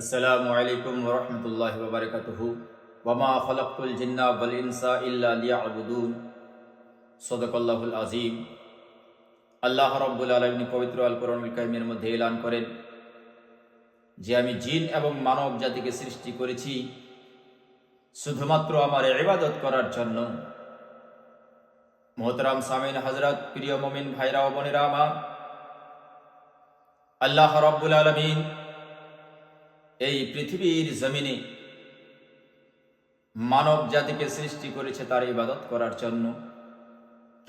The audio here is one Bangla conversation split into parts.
আসসালামু আলাইকুম ওরহমতুল্লাহ বাবরকাতুহু ওয়ামা খলাকুল জিন্না বল ইনসা ইল্লা লিয়াবুদুন। সদকাল্লাহুল আজিম আল্লাহ রব্বুল আলমিন পবিত্র আল কোরআনুল কাইমের মধ্যে এলান করেন, যে আমি জিন এবং মানব জাতিকে সৃষ্টি করেছি, শুধুমাত্র আমার ইবাদত করার জন্য। মোহতরাম সামিন হজরত প্রিয় মমিন ভাইরা বোনেরা আমার, আল্লাহ রব্বুল আলমিন এই পৃথিবীর জমিনে মানব জাতিকে সৃষ্টি করেছে তার ইবাদত করার জন্য।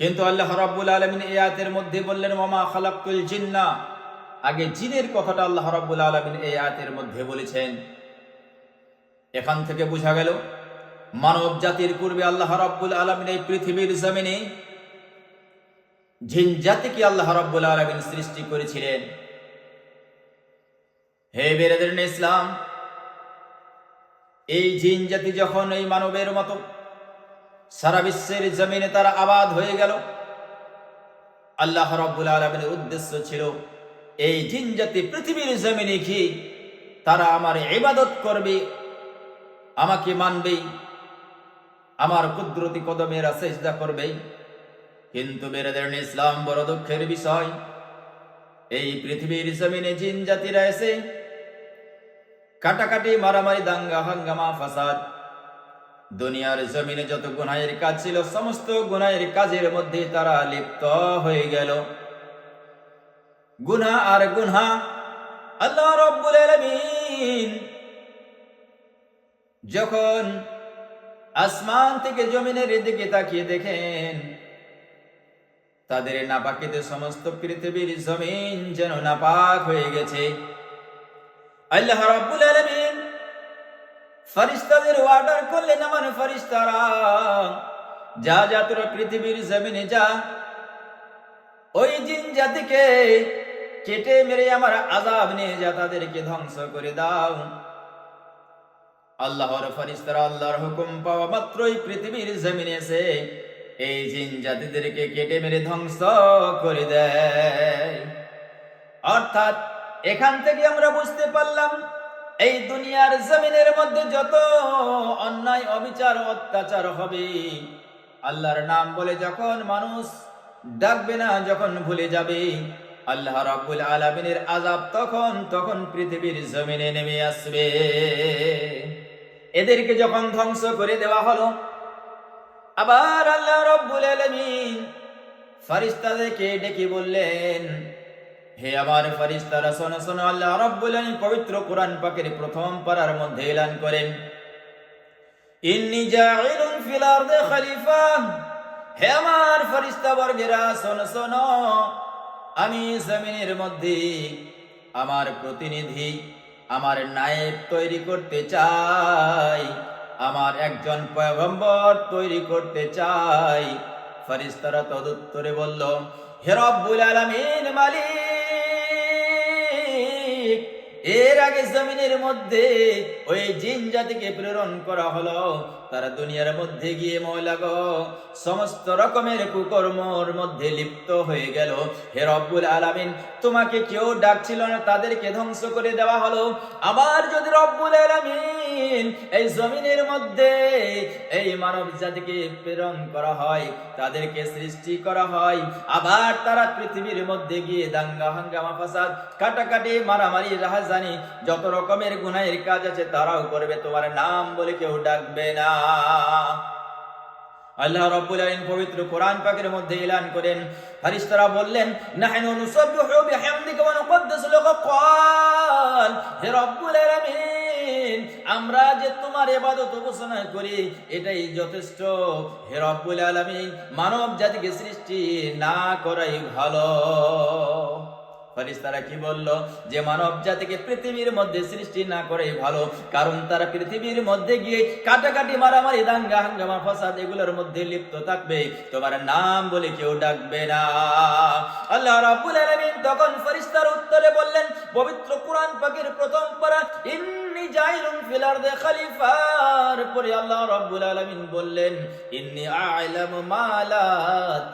কিন্তু আল্লাহ রাব্বুল আলমিন এই মধ্যে বললেন মামা খালাকুল জিন্না। আগে জিনের কথাটা আল্লাহ রাব্বুল আলমিন এই আয়াতের মধ্যে বলেছেন। এখান থেকে বোঝা গেল, মানব জাতির পূর্বে আল্লাহ রাব্বুল আলমিন এই পৃথিবীর জমিনে জিন জাতিকে আল্লাহ রাব্বুল আলমিন সৃষ্টি করেছিলেন। হে বেরেদের ইসলাম, এই জিন জাতি যখন এই মানবের মতো সারা বিশ্বের জমিনে তারা আবাদ হয়ে গেল, আল্লাহ রব্বুল আলমের উদ্দেশ্য ছিল, এই জিন জাতি পৃথিবীর জমিনে কি তারা আমার ইবাদত করবে, আমাকে মানবে, আমার কুদরতি কদমের চেষ্টা করবে। কিন্তু বেরেদের ইসলাম বড় দুঃখের বিষয়, এই পৃথিবীর জমিনে জিন জাতিরা এসে কাটাকাটি, মারামারি, দাঙ্গা, হাঙ্গামা, ফাসাদ। দুনিয়ার জমিনে যত গুনাহের কাজ ছিল, সমস্ত গুনাহের কাজের মধ্যে তারা লিপ্ত হয়ে গেল। গুনা আর গুনহা আল্লাহ রব্বুল আলামিন যখন আসমান থেকে জমিনের দিকে তাকিয়ে দেখেন, তাদের নাপাকিতে সমস্ত পৃথিবীর জমিন যেন নাপাক হয়ে গেছে। আল্লাহ রাব্বুল আলামিন ফরিস্তাদের অর্ডার করলেন আমার ফরিস্তারা, যা যা তোরা পৃথিবীর জমিনে যা, ওই জিন জাতিকে কেটে মেরে আমার আজাব নিয়ে যা, তাদেরকে ধ্বংস করে দাও। আল্লাহর ফরিস্তারা আল্লাহর হুকুম পাওয়া মাত্রই পৃথিবীর জমিনে এসে এই জিন জাতিদেরকে কেটে মেরে ধ্বংস করে দেয়। অর্থাৎ এখান থেকে আমরা বুঝতে পারলাম, এই দুনিয়ার জমিনের মধ্যে যত অন্যায়, অবিচার অত্যাচার হবে, আল্লাহর নাম বলে যখন মানুষ ডাকবে না, যখন ভুলে যাবে, আল্লাহ রাব্বুল আলামিনের আজাব তখন তখন পৃথিবীর জমিনে নেমে আসবে। এদেরকে যখন ধ্বংস করে দেওয়া হলো, আবার আল্লাহ রব্বুল আলামিন ফরিস্তাদেরকে ডেকে বললেন হে আমার ফরিস্তারা শোনো শোনো, আল্লাহ রব্বুল আলামিন পবিত্র কোরআন পাকের প্রথম পারার মধ্যে এলান করেন। ইন্নি জাইলুন ফিল আরদি খলিফা। হে আমার ফরিস্তা বর্গেরা, শোনো শোনো, আমি জমিনের মধ্যে আমার প্রতিনিধি, আমার নায়েব তৈরি করতে চাই, আমার একজন পয়গম্বর তৈরি করতে চাই। ফরিস্তারা তদুত্তরে বলল, হে রব্বুল আলামিন মালিক এর আগে জমিনের মধ্যে ওই জিন জাতিকে প্রেরণ করা হলো। তারা দুনিয়ার মধ্যে গিয়ে ময়লা গো, সমস্ত রকমের কুকর্মর মধ্যে লিপ্ত হয়ে গেল। হে রব্বুল আলামিন, তোমাকে কেউ ডাকছিল না, তাদেরকে ধ্বংস করে দেওয়া হলো। আবার যদি রব্বুল আলামিন এই জমিনের মধ্যে এই মানব জাতিকে প্রেরণ করা হয়, তাদেরকে সৃষ্টি করা হয়। আবার তারা পৃথিবীর মধ্যে গিয়ে দাঙ্গা, হাঙ্গামা, ফাসাদ, কাটাকাটি, মারামারি, রাহাজানি, যত রকমের গুনাহের কাজ আছে তারাও করবে, তোমার নাম বলে কেউ ডাকবে না। আল্লাহ রাব্বুল আলামিন পবিত্র কোরআন পাকের মধ্যে এলান করেন ফেরেশতারা বললেন, নাহনু নুসাব্বিহু বিহামদিকা ওয়া নুকদ্দিসু লাকা ক্বাল হে রব্বুল আলামিন! আমরা যে তোমার এবাদত উপাসনা করি, এটাই যথেষ্ট। হে রব্বুল আলামিন মানব জাতিকে সৃষ্টি না করাই ভালো। ফেরেশতারা কি বলল? যে মানব জাতিকে পৃথিবীর মধ্যে সৃষ্টি না করে ভালো, কারণ তারা পৃথিবীর মধ্যে গিয়ে কাটাকাটি মারামারি, দাঙ্গা, হাঙ্গামা, ফাসাদ এগুলোর মধ্যে লিপ্ত থাকবে। তোমার নাম বলে কেউ ডাকবে না। আল্লাহ রাব্বুল আলামিন তখন ফেরেশতার উত্তরে বললেন, পবিত্র কুরআন পাকের প্রথম পারা, ইন্নি জাইলুন ফিল আরদি খলিফার পরে আল্লাহ রাব্বুল আলামিন বললেন, ইন্নি আ'লামু মা লা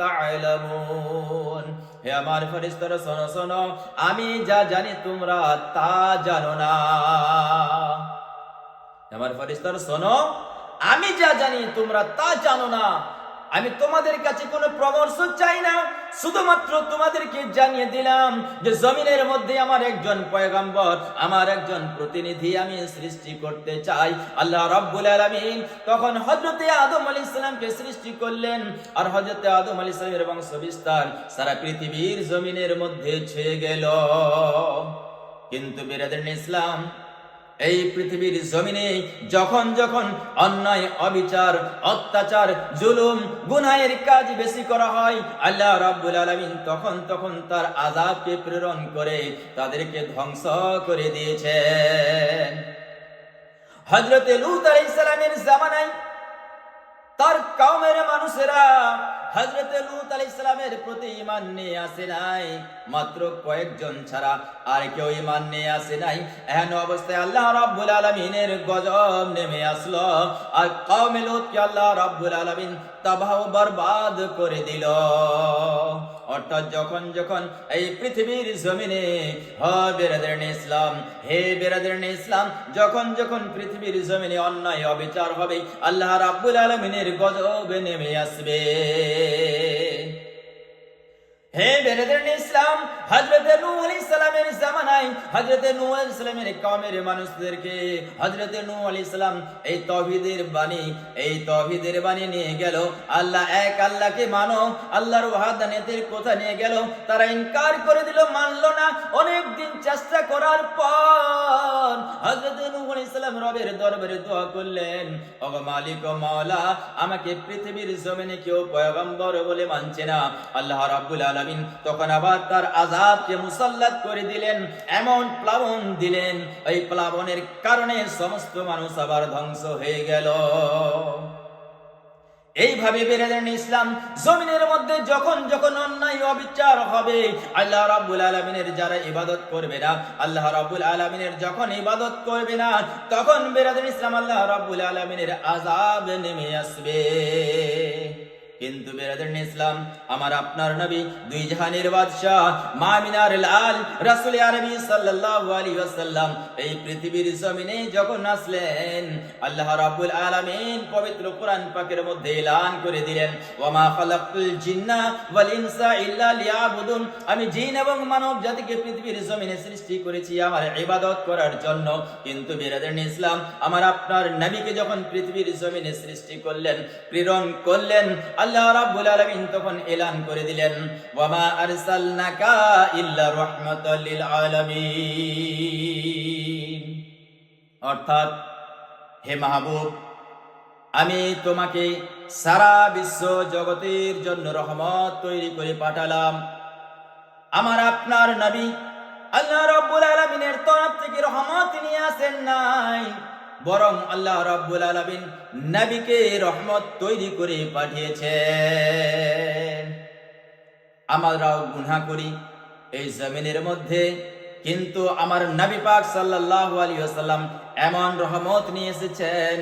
তা'লামুন। হে আমার ফেরেশতারা, শোনো শোনো, আমি যা জানি তোমরা তা জানো না। আমার ফেরেশতারা, শোনো, আমি যা জানি তোমরা তা জানো না। আমি তোমাদের কাছে কোনো পরামর্শ চাই না। শুধুমাত্র তোমাদেরকে জানিয়ে দিলাম যে জমিনের মধ্যে আমার একজন পয়গম্বর, আমার একজন প্রতিনিধি আমি সৃষ্টি করতে চাই। আল্লাহ রাব্বুল আলামিন তখন হযরতে আদম আলাইহিস সালামকে সৃষ্টি করলেন আর হযরতে আদম আলাইহিস সালামের বংশ বিস্তার সারা পৃথিবীর জমিনের মধ্যে ছয়ে গেল। কিন্তু বিরাদান ইসলাম এই পৃথিবীর জমিনে যখন যখন অন্যায়, অবিচার, অত্যাচার, জুলুম, গুনাহের কাজ বেশি করা হয়, আল্লাহ রাব্বুল আলামিন তখন তখন তার আযাবকে প্রেরণ করে তাদেরকে ধ্বংস করে দিয়েছেন। হযরতে লূত আলাইহিস সালামের জামানায় তার কওমের মানুষেরা হযরতে লূত প্রতি নিয়ে আসে নাই। মাত্র কয়েকজন ছাড়া আর কেউ নিয়ে আসে নাই। অবস্থায় আল্লাহ রাব্বুল গজব নেমে আসলো আর কওমে লূতকে আল্লাহ রাব্বুল তাবাহ বরবাদ করে দিল। অর্থাৎ যখন যখন এই পৃথিবীর জমিনে, হ বেরাদার ইসলাম, হে বেরাদার ইসলাম, যখন যখন পৃথিবীর জমিনে অন্যায় অবিচার হবে, আল্লাহ রাব্বুল আলামিনের গজব নেমে আসবে। ইসলাম সালামের জামানায় কওমের মানুষদেরকে সালাম এই তাওহীদের বাণী, এই তাওহীদের বাণী নিয়ে গেল। আল্লাহ এক আল্লাহকে মানো, আল্লাহর ওয়াহদানিয়তের কথা নিয়ে গেল। তারা ইনকার করে দিল, মানলো না। অনেক দিন চেষ্টা করার পর রবের দরবারে দোয়া করলেন অগ মালিক ও মাওলা, আমাকে পৃথিবীর জমিনে কেউ পয়গম্বর বলে মানছে না। আল্লাহ রাব্বুল আলামিন তখন আবার তার আযাবকে মুসাল্লাত করে দিলেন, এমন প্লাবন দিলেন ওই প্লাবনের কারণে সমস্ত মানুষ আবার ধ্বংস হয়ে গেল। এইভাবে বেড়ে দেন ইসলাম। জমিনের মধ্যে যখন যখন অন্যায় অবিচার হবে, আল্লাহ রাবুল আলমিনের যারা ইবাদত করবে না, আল্লাহ রাবুল আলমিনের যখন ইবাদত করবে না, তখন বেরাদের ইসলাম, আল্লাহ রাবুল আলমিনের আজাব নেমে আসবে। কিন্তু বেরাদের ইসলাম, আমার আপনার নবী দুই জাহানের বাদশাহ মামিনার লাল রাসূল আরবি সাল্লাল্লাহু এই পৃথিবীর জমিনে যখন আসলেন, আল্লাহ রাব্বুল আলামিন পবিত্র কোরআন পাকের মধ্যে এলান করে দিলেন জিন্না ওয়াল ইনসা ইল্লা লিয়াবুদুন। আমি জিন এবং মানব জাতিকে পৃথিবীর জমিনে সৃষ্টি করেছি আমার ইবাদত করার জন্য। কিন্তু বেরাদের ইসলাম, আমার আপনার নবীকে যখন পৃথিবীর জমিনে সৃষ্টি করলেন, প্রেরণ করলেন, আল্লাহ রাব্বুল আলামিন তখন এলান করে দিলেন, ওয়ামা আরসালনাকা ইল্লা রাহমাতাল লিল আলামিন। অর্থাৎ, হে মাহবুব, আমি তোমাকে সারা বিশ্ব জগতের জন্য রহমত তৈরি করে পাঠালাম। আমার আপনার নবী আল্লাহ রাব্বুল আলামিনের তরফ থেকে রহমত নিয়ে আসেন নাই। বরং আল্লাহ রাব্বুল আলামিন নবীকে রহমত তৈরি করে পাঠিয়েছে আমরাও গুনাহ করি, এই জমিনের মধ্যে। কিন্তু আমার নবী পাক সাল্লাল্লাহু আলাইহি ওয়াসাল্লাম এমন রহমত নিয়ে এসেছেন।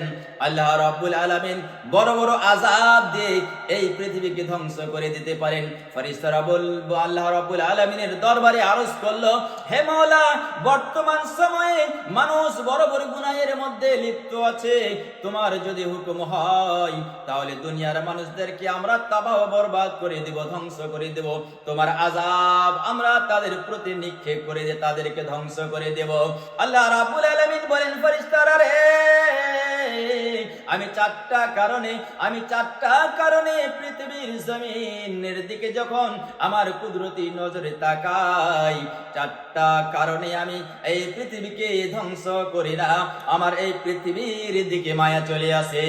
আল্লাহ রাব্বুল আলামিন বড় বড় আযাব দিয়ে এই পৃথিবীকে ধ্বংস করে দিতে পারেন। ফেরেশতারা বলব আল্লাহ রাব্বুল আলামিনের দরবারে আরজ করল, হে মাওলা, বর্তমান সময়ে মানুষ বড় বড় গুনাহের মধ্যে লিপ্ত আছে। তোমার যদি হুকুম হয়, তাহলে দুনিয়ার মানুষদেরকে আমরা তাবাহ বরবাদ করে দেব, ধ্বংস করে দেব। তোমার আযাব আমরা তাদের প্রতি নিক্ষেপ করে দিয়ে তাদেরকে ধ্বংস করে দেব। আল্লাহ রাব্বুল আলামিন বলেন ফেরেশতারা রে, আমি চারটা কারণে, আমি চারটা কারণে পৃথিবীর জমিনের দিকে যখন আমার কুদরতি নজরে তাকাই, চারটা কারণে আমি এই পৃথিবীকে ধ্বংস করি না, আমার এই পৃথিবীর দিকে মায়া চলে আসে।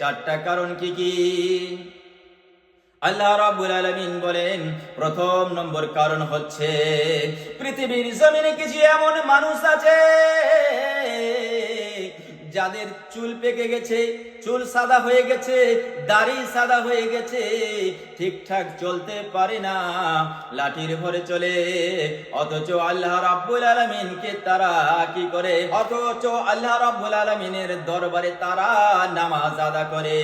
চারটা কারণ কি কি? আল্লাহ রাব্বুল আলামিন বলেন, প্রথম নম্বর কারণ হচ্ছে, পৃথিবীর জমিনে কিছু এমন মানুষ আছে, যাদের চুল পেকে গেছে চুল সাদা হয়ে গেছে, দাড়ি সাদা হয়ে গেছে, ঠিকঠাক চলতে পারে না। লাঠির ভরে চলে, অথচ আল্লাহ রাব্বুল আলামিনকে তারা কি করে? অথচ আল্লাহ রাব্বুল আলামিনের দরবারে তারা নামাজ আদা করে।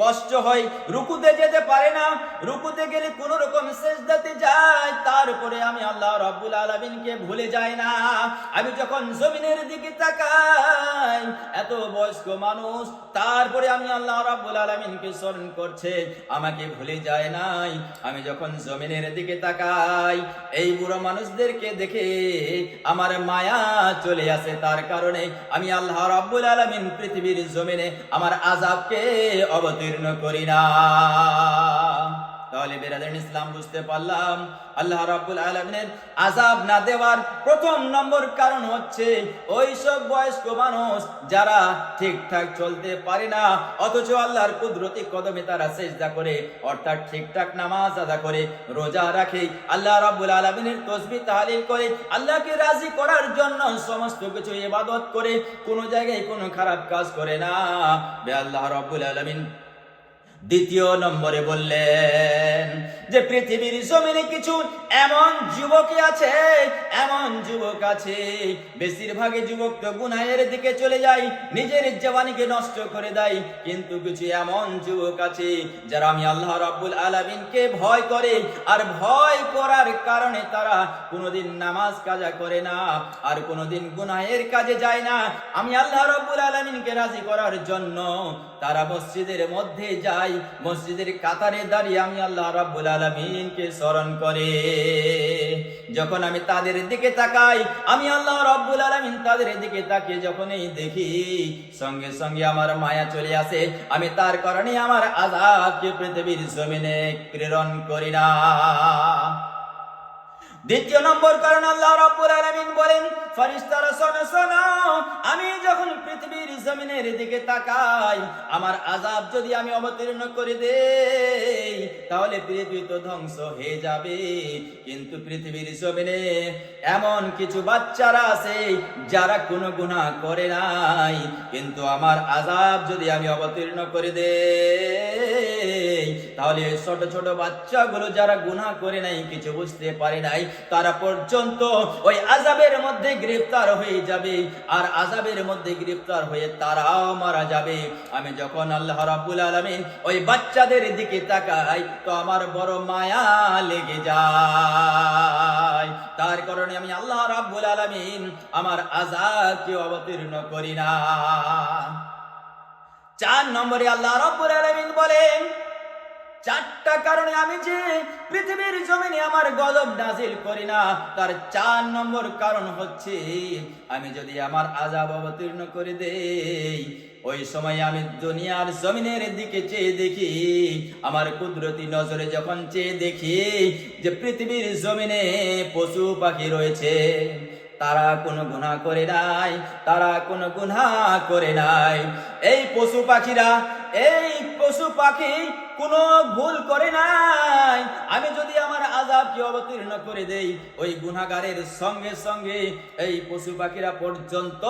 কষ্ট হয়, রুকুতে যেতে পারে না। রুকুতে গেলে কোন রকম সেজদাতে যায়, তারপরে আমি আল্লাহ রাব্বুল আলামিনকে ভুলে যাই না। আমি যখন জমিনের দিকে তাকাই, এত বয়স্ক মানুষ তারপরে আমি আল্লাহ রাব্বুল আলামিনকে স্মরণ করছে, আমাকে ভুলে যায় নাই। আমি যখন জমিনের দিকে তাকাই, এই বুড়ো মানুষদেরকে দেখে আমার মায়া চলে আসে। তার কারণে আমি আল্লাহ রাব্বুল আলামিন পৃথিবীর জমিনে আমার আযাবকে অবতীর্ণ করি না। তাহলে বেরাদান ইসলাম বুঝতে পারলাম। আল্লাহ রাব্বুল আলামিনের আযাব না দেওয়ার প্রথম নম্বর কারণ হচ্ছে ওই সব বয়স্ক মানুষ যারা ঠিকঠাক চলতে পারে না, অথচ আল্লাহর কুদরতি কদমে তারা সেজদা করে, অর্থাৎ ঠিকঠাক নামাজ আদা করে, রোজা রাখে। আল্লাহ রাব্বুল আলামিনের তসবিহ তাহলিল করে, আল্লাহকে রাজি করার জন্য সমস্ত কিছু ইবাদত করে, কোনো জায়গায় কোনো খারাপ কাজ করে না। বে আল্লাহ রাব্বুল আলামিন দ্বিতীয় নম্বরে বললেন যে পৃথিবীর জমিনে কিছু এমন যুবক আছে, এমন যুবক আছে, বেশিরভাগই যুবক তো গুনাহের দিকে চলে যায়, নিজের জওয়ানিকে নষ্ট করে দেয়, কিন্তু কিছু এমন যুবক আছে যারা আমি আল্লাহ রাব্বুল আলামিনকে ভয় করে, আর ভয় করার কারণে তারা কোনোদিন নামাজ কাজা করে না, আর কোনোদিন গুনাহের কাজে যায় না। আমি আল্লাহ রাব্বুল আলামিনকে রাজি করার জন্য তারা মসজিদের মধ্যে যায় মসজিদের কাতারে দাঁড়িয়ে আমি আল্লাহ রাব্বুল আলামিনকে স্মরণ করে। যখন আমি তাদের দিকে তাকাই, আমি আল্লাহ রাব্বুল আলামিন তাদের দিকে তাকিয়ে যখনই দেখি, সঙ্গে সঙ্গে আমার মায়া চলে আসে। আমি তার কারণে আমার আযাবকে পৃথিবীর জমিনে প্রেরণ করি না। দ্বিতীয় নম্বর কারণ আল্লাহ রাব্বুল আলামিন বলেন ফেরেশতারা শোনো শোনো, আমি যখন পৃথিবীর জমিনের দিকে তাকাই, আমার আযাব যদি আমি অবতীর্ণ করে দেই, তাহলে পৃথিবী তো ধ্বংস হয়ে যাবে। কিন্তু পৃথিবীর জমিনে এমন কিছু বাচ্চারা আছে, যারা কোনো গুনাহ করে নাই। কিন্তু আমার আযাব যদি আমি অবতীর্ণ করে দেই, তাহলে ছোট ছোট বাচ্চাগুলো যারা গুনাহ করে নাই, কিছু বুঝতে পারে নাই। তারা পর্যন্ত ওই আজাবের মধ্যে গ্রেফতার হয়ে যাবে। আর আজাবের মধ্যে গ্রেফতার হয়ে তারাও মারা যাবে। আমি যখন আল্লাহ রাব্বুল আলামিন ওই বাচ্চাদের দিকে তাকাই, তো আমার বড় মায়া লেগে যায়। তার কারণে আমি আল্লাহ রাব্বুল আলামিন আমার আজাবকে অবতীর্ণ করি না। চার নম্বরে আল্লাহ রাব্বুল আলামিন বলেন চারটা কারণে আমি যে পৃথিবীর জমিনে আমার গজব নাজিল করি না, তার চার নম্বর কারণ হচ্ছে আমি যদি আমার আজাব অবতীর্ণ করে দেই, ওই সময় আমি দুনিয়ার জমিনের দিকে চেয়ে দেখি, আমার কুদরতি নজরে যখন চেয়ে দেখি যে পৃথিবীর জমিনে পশু পাখি রয়েছে, তারা কোনো গুনাহ করে নাই, তারা কোনো গুণা করে নাই, এই পশু পাখিরা এই পশু পাখি কোনো ভুল করে নাই। আমি যদি আমার আজাবকে অবতীর্ণ করে দেই, ওই গুনাহগারের সঙ্গে সঙ্গে এই পশু পাখিরা পর্যন্ত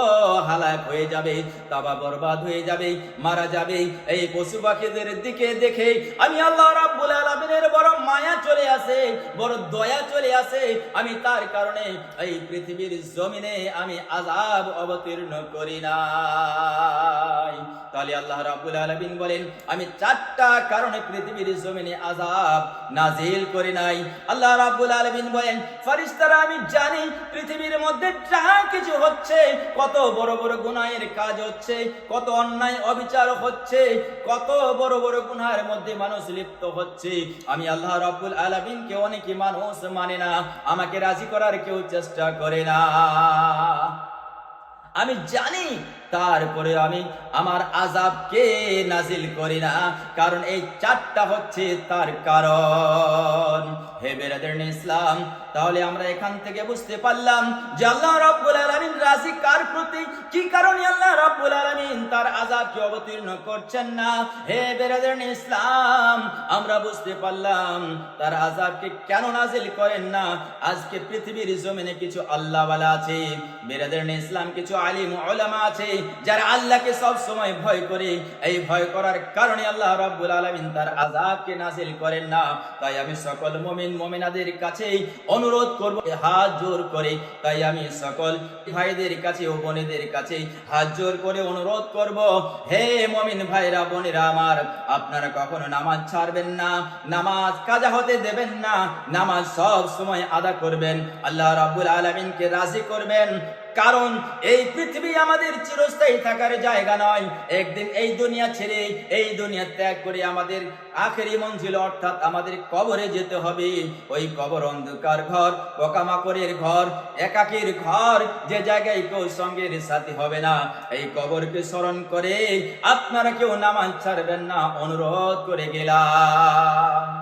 হালাক হয়ে যাবে, তাবা বরবাদ হয়ে যাবে, মারা যাবে। এই পশু পাখিদের দিকে দেখে আমি আল্লাহ রাব্বুল আলামিনের বড় মায়া চলে আসে, বড় দয়া চলে আসে। আমি তার কারণে এই পৃথিবীর জমিনে আমি আজাব অবতীর্ণ করি নাই। তাহলে আল্লাহ রাব্বুল আলামিন বলেন, আমি চারটা কারণে পৃথিবীর জমিনে আযাব নাজিল করি নাই। আল্লাহ রাব্বুল আলামিন বলেন, ফেরেশতারা, আমি জানি পৃথিবীর মধ্যে যা কিছু হচ্ছে, কত বড় বড় গুনাহের কাজ হচ্ছে, কত অন্যায় অবিচার হচ্ছে, কত বড় বড় গুনাহের মধ্যে মানুষ লিপ্ত হচ্ছে। আমি আল্লাহ রাব্বুল আলামিনকে অনেকে মানুষ মানে না, আমাকে রাজি করার কেউ চেষ্টা করে না। আমি জানি, তারপরে আমি আমার আজাবকে নাজিল করি না, কারণ এই চারটা হচ্ছে তার কারণ। হে বেরাদের ইসলাম তাহলে আমরা এখান থেকে বুঝতে পারলাম যে আল্লাহ রাব্বুল আলামিন রাজি কার প্রতি? কি কারণে আল্লাহ রাব্বুল আলামিন তার আযাবকে অবতীর্ণ করছেন না? হে বেরাদার ইসলাম, আমরা বুঝতে পারলাম তার আযাবকে কেন নাজিল করেন না? আজকে পৃথিবীর জমিনে কিছু আল্লাহওয়ালা আছে, বেরাদার ইসলাম কিছু আলিম ওলামা আছে, যারা আল্লাহকে সব সময় ভয় করে। এই ভয় করার কারণে আল্লাহ রাব্বুল আলামিন তার আযাবকে নাজিল করেন না। তাই আমি সকল মুমিন, মুমিনাদের কাছে অনুরোধ করব হাত জোর করে, তাই আমি সকল ভাইদের কাছে ও বোনেদের কাছে হাত জোর করে অনুরোধ করব, হে মুমিন ভাইরা, বোনেরা আমার, আপনারা কখনো নামাজ ছাড়বেন না, নামাজ কাজা হতে দেবেন না, নামাজ সব সময় আদা করবেন, আল্লাহ রাব্বুল আলামিনকে রাজি করবেন কারণ এই পৃথিবী আমাদের চিরস্থায়ী থাকার জায়গা নয়। একদিন এই দুনিয়া ছেড়ে এই দুনিয়া ত্যাগ করে আমাদের আখেরি মঞ্জিল, অর্থাৎ আমাদের কবরে যেতে হবে। ওই কবর অন্ধকার ঘর, পোকামাকড়ের ঘর, একাকির ঘর, যে জায়গায় কেউ সঙ্গের সাথী হবে না। এই কবরকে স্মরণ করে আপনারা কেউ নামাজ ছাড়বেন না। অনুরোধ করে গেলাম।